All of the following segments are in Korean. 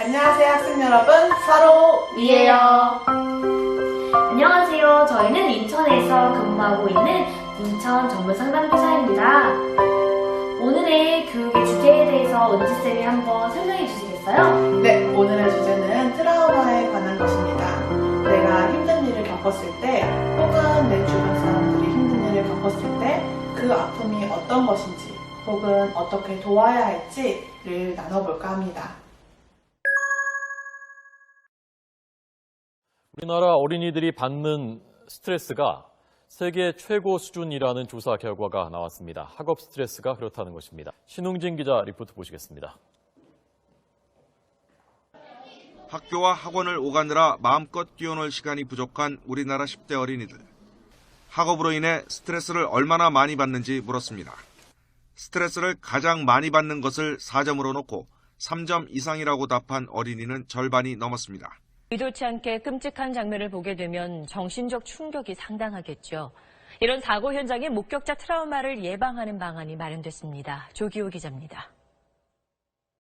안녕하세요 학생 여러분 서로 이에요. 안녕하세요. 저희는 인천에서 근무하고 있는 인천 전문 상담교사입니다. 오늘의 교육의 주제에 대해서 은지쌤이 한번 설명해 주시겠어요? 네 오늘의 주제는 트라우마에 관한 것입니다 내가 힘든 일을 겪었을 때 혹은 내 주변 사람들이 힘든 일을 겪었을 때 그 아픔이 어떤 것인지 혹은 어떻게 도와야 할지를 나눠볼까 합니다 우리나라 어린이들이 받는 스트레스가 세계 최고 수준이라는 조사 결과가 나왔습니다. 학업 스트레스가 그렇다는 것입니다. 신웅진 기자 리포트 보시겠습니다. 학교와 학원을 오가느라 마음껏 뛰어놀 시간이 부족한 우리나라 10대 어린이들. 학업으로 인해 스트레스를 얼마나 많이 받는지 물었습니다. 스트레스를 가장 많이 받는 것을 4점으로 놓고 3점 이상이라고 답한 어린이는 절반이 넘었습니다. 의도치 않게 끔찍한 장면을 보게 되면 정신적 충격이 상당하겠죠. 이런 사고 현장의 목격자 트라우마를 예방하는 방안이 마련됐습니다. 조기호 기자입니다.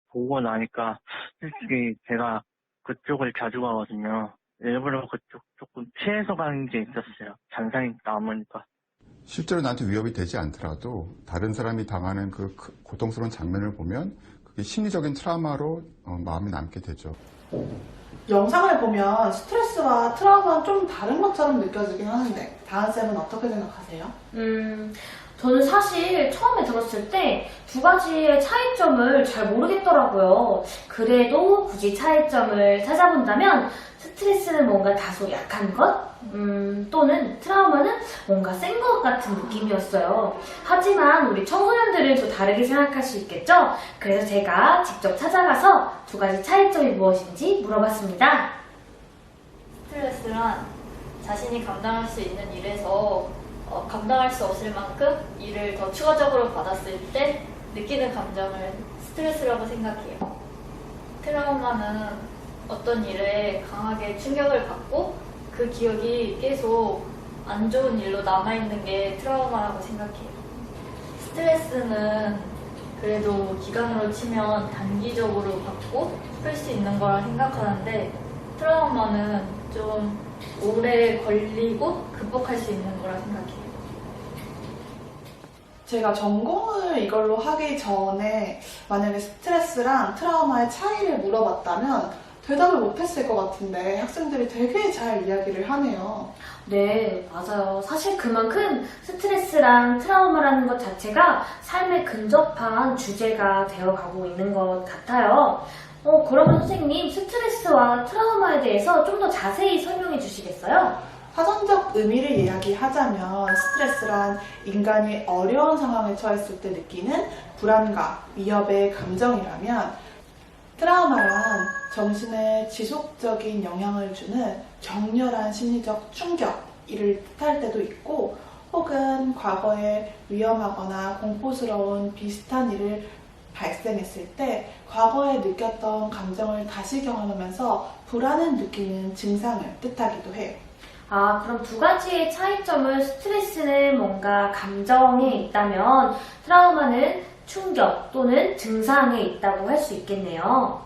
보고 나니까 솔직히 제가 그쪽을 자주 가거든요. 일부러 그쪽 조금 피해서 가는 게 있었어요. 잔상이 남으니까. 실제로 나한테 위협이 되지 않더라도 다른 사람이 당하는 그 크- 고통스러운 장면을 보면 그게 심리적인 트라우마로 어, 마음에 남게 되죠. 영상을 보면 스트레스와 트라우마는 좀 다른 것처럼 느껴지긴 하는데 다은 쌤은 어떻게 생각하세요? 음, 저는 사실 처음에 들었을 때 두 가지의 차이점을 잘 모르겠더라고요. 그래도 굳이 차이점을 찾아본다면 스트레스는 뭔가 다소 약한 것? 음, 또는 트라우마는 뭔가 센 것 같은 느낌이었어요. 하지만 우리 청소년들은 또 다르게 생각할 수 있겠죠? 그래서 제가 직접 찾아가서 두 가지 차이점이 무엇인지 물어봤습니다. 스트레스란 자신이 감당할 수 있는 일에서 어, 감당할 수 없을 만큼 일을 더 추가적으로 받았을 때 느끼는 감정을 스트레스라고 생각해요. 트라우마는 어떤 일에 강하게 충격을 받고 그 기억이 계속 안 좋은 일로 남아있는 게 트라우마라고 생각해요. 스트레스는 그래도 기간으로 치면 단기적으로 받고 풀 수 있는 거라 생각하는데 트라우마는 좀 오래 걸리고 극복할 수 있는 거라 생각해요. 제가 전공을 이걸로 하기 전에 만약에 스트레스랑 트라우마의 차이를 물어봤다면 대답을 못했을 것 같은데 학생들이 되게 잘 이야기를 하네요. 네, 맞아요. 사실 그만큼 스트레스랑 트라우마라는 것 자체가 삶에 근접한 주제가 되어가고 있는 것 같아요. 어, 그러면 선생님, 스트레스와 트라우마에 대해서 좀 더 자세히 설명해 주시겠어요? 사전적 의미를 이야기하자면 스트레스란 인간이 어려운 상황에 처했을 때 느끼는 불안과 위협의 감정이라면 트라우마란 정신에 지속적인 영향을 주는 격렬한 심리적 충격 이를 뜻할 때도 있고 혹은 과거에 위험하거나 공포스러운 비슷한 일을 발생했을 때 과거에 느꼈던 감정을 다시 경험하면서 불안을 느끼는 증상을 뜻하기도 해요. 아, 그럼 두 가지의 차이점은 스트레스는 뭔가 감정에 있다면 트라우마는 충격 또는 증상에 있다고 할 수 있겠네요.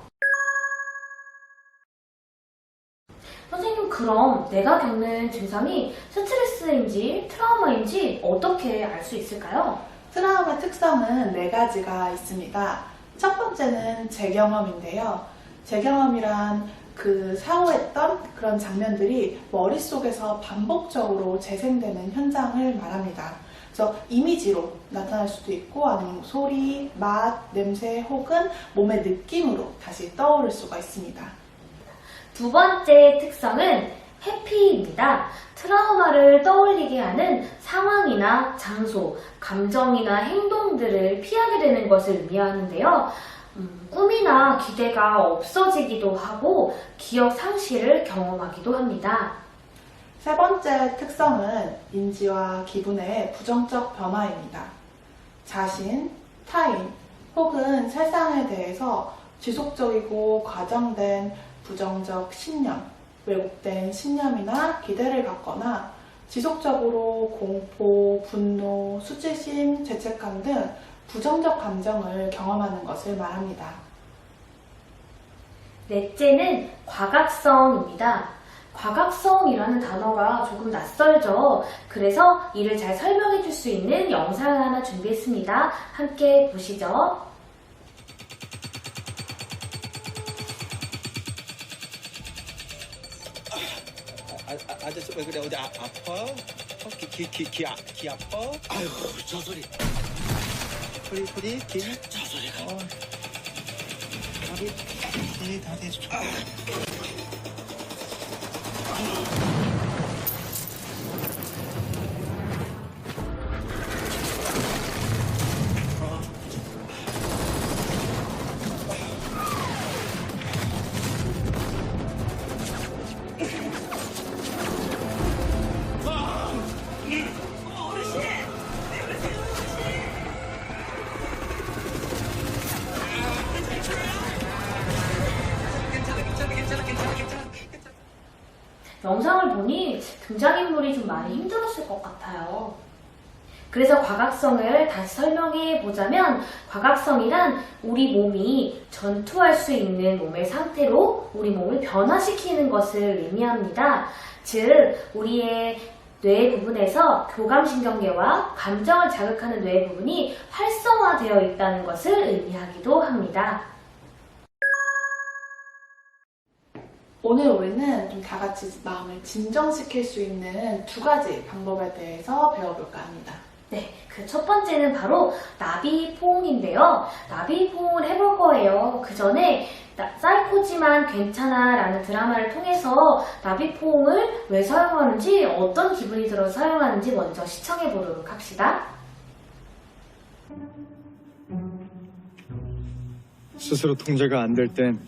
선생님, 그럼 내가 겪는 증상이 스트레스인지 트라우마인지 어떻게 알 수 있을까요? 트라우마 특성은 네 가지가 있습니다. 첫 번째는 재경험인데요. 재경험이란 그 사고했던 그런 장면들이 머릿속에서 반복적으로 재생되는 현장을 말합니다. 그래서 이미지로 나타날 수도 있고 아니면 소리, 맛, 냄새 혹은 몸의 느낌으로 다시 떠오를 수가 있습니다. 두 번째 특성은 해피입니다. 트라우마를 떠올리게 하는 상황이나 장소, 감정이나 행동들을 피하게 되는 것을 의미하는데요. 음, 꿈이나 기대가 없어지기도 하고 기억 상실을 경험하기도 합니다. 세 번째 특성은 인지와 기분의 부정적 변화입니다. 자신, 타인, 혹은 세상에 대해서 지속적이고 과정된 부정적 신념, 왜곡된 신념이나 기대를 갖거나 지속적으로 공포, 분노, 수치심, 죄책감 등 부정적 감정을 경험하는 것을 말합니다. 넷째는 과각성입니다. 과각성이라는 단어가 조금 낯설죠. 그래서 이를 잘 설명해 줄 수 있는 영상을 하나 준비했습니다. 함께 보시죠. 아, 아, 아저씨 왜 그래? 어디 아, 아파? 어, 기, 기, 기, 기, 아, 기 아파? 아유, 저 소리. 소리, 소리, 기? 저 소리가. 어. 다리, 다리, 다리. 아. 등장인물이 좀 많이 힘들었을 것 같아요. 그래서 과각성을 다시 설명해 보자면 과각성이란 우리 몸이 전투할 수 있는 몸의 상태로 우리 몸을 변화시키는 것을 의미합니다. 즉, 우리의 뇌 부분에서 교감신경계와 감정을 자극하는 뇌 부분이 활성화되어 있다는 것을 의미하기도 합니다. 오늘 우리는 좀 다 같이 마음을 진정시킬 수 있는 두 가지 방법에 대해서 배워볼까 합니다. 네, 그 첫 번째는 바로 나비 포옹인데요. 나비 포옹을 해볼 거예요. 그 전에 나- 사이코지만 괜찮아 라는 드라마를 통해서 나비 포옹을 왜 사용하는지 어떤 기분이 들어서 사용하는지 먼저 시청해 보도록 합시다. 스스로 통제가 안 될 땐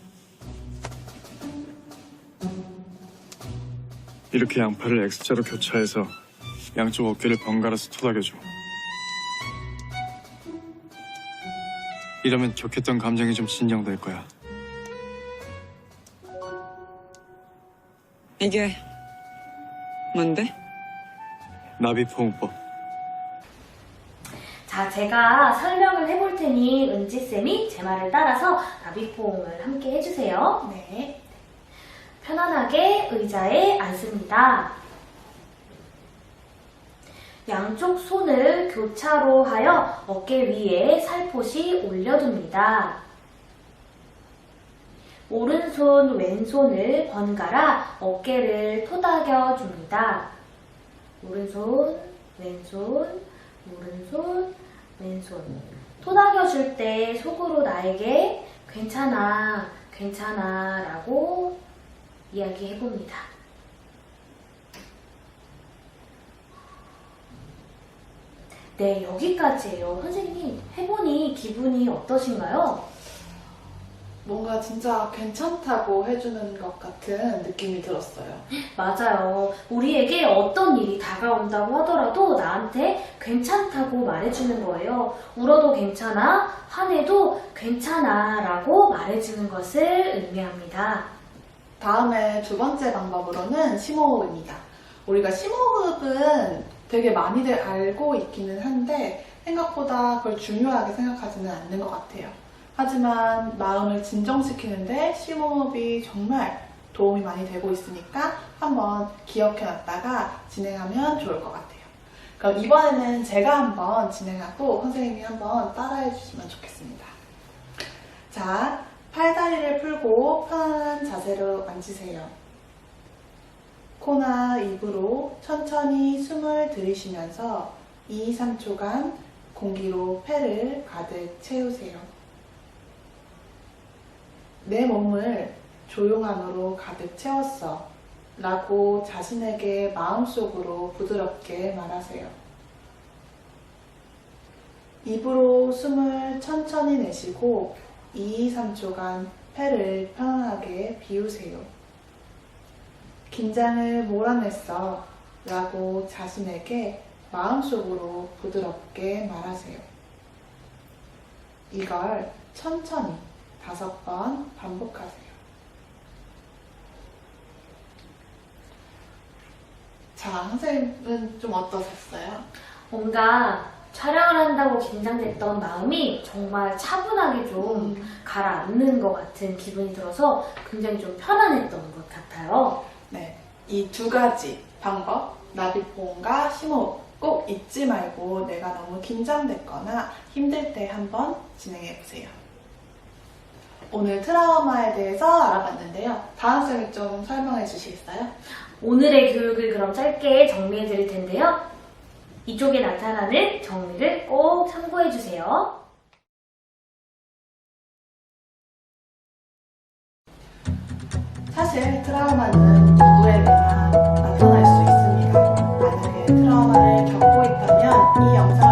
이렇게 양팔을 X자로 교차해서 양쪽 어깨를 번갈아서 토닥여줘. 이러면 격했던 감정이 좀 진정될 거야. 이게 뭔데? 나비포옹법. 자, 제가 설명을 해볼 테니 은지쌤이 제 말을 따라서 나비 포옹을 함께 해주세요. 네. 편안하게 의자에 앉습니다. 양쪽 손을 교차로 하여 어깨 위에 살포시 올려둡니다. 오른손, 왼손을 번갈아 어깨를 토닥여 줍니다. 오른손, 왼손, 오른손, 왼손. 토닥여 줄 때 속으로 나에게 괜찮아, 괜찮아 라고 이야기해봅니다. 네, 여기까지예요. 선생님, 해보니 기분이 어떠신가요? 뭔가 진짜 괜찮다고 해주는 것 같은 느낌이 들었어요. 맞아요. 우리에게 어떤 일이 다가온다고 하더라도 나한테 괜찮다고 말해주는 거예요. 울어도 괜찮아, 화내도 괜찮아 라고 말해주는 것을 의미합니다. 다음에 두 번째 방법으로는 심호흡입니다. 우리가 심호흡은 되게 많이들 알고 있기는 한데 생각보다 그걸 중요하게 생각하지는 않는 것 같아요. 하지만 마음을 진정시키는데 심호흡이 정말 도움이 많이 되고 있으니까 한번 기억해놨다가 진행하면 좋을 것 같아요. 그럼 이번에는 제가 한번 진행하고 선생님이 한번 따라해 주시면 좋겠습니다. 자, 팔다리를 풀고 편안한 자세로 앉으세요. 코나 입으로 천천히 숨을 들이쉬면서 2, 3초간 공기로 폐를 가득 채우세요. 내 몸을 조용함으로 가득 채웠어. 라고 자신에게 마음속으로 부드럽게 말하세요. 입으로 숨을 천천히 내쉬고 2, 3초간 폐를 편안하게 비우세요. 긴장을 몰아냈어. 라고 자신에게 마음속으로 부드럽게 말하세요. 이걸 천천히 다섯 번 반복하세요. 자, 선생님은 좀 어떠셨어요? 뭔가 촬영을 한다고 긴장됐던 마음이 정말 차분하게 좀 가라앉는 것 같은 기분이 들어서 굉장히 좀 편안했던 것 같아요. 네, 이 두 가지 방법, 나비포옹과 심호흡 꼭 잊지 말고 내가 너무 긴장됐거나 힘들 때 한번 진행해 보세요. 오늘 트라우마에 대해서 알아봤는데요. 다은 쌤이 좀 설명해 주시겠어요? 오늘의 교육을 그럼 짧게 정리해 드릴 텐데요. 이쪽에 나타나는 정리를 꼭 참고해 주세요. 사실 트라우마는 누구에게나 나타날 수 있습니다. 만약에 트라우마를 겪고 있다면 이 영상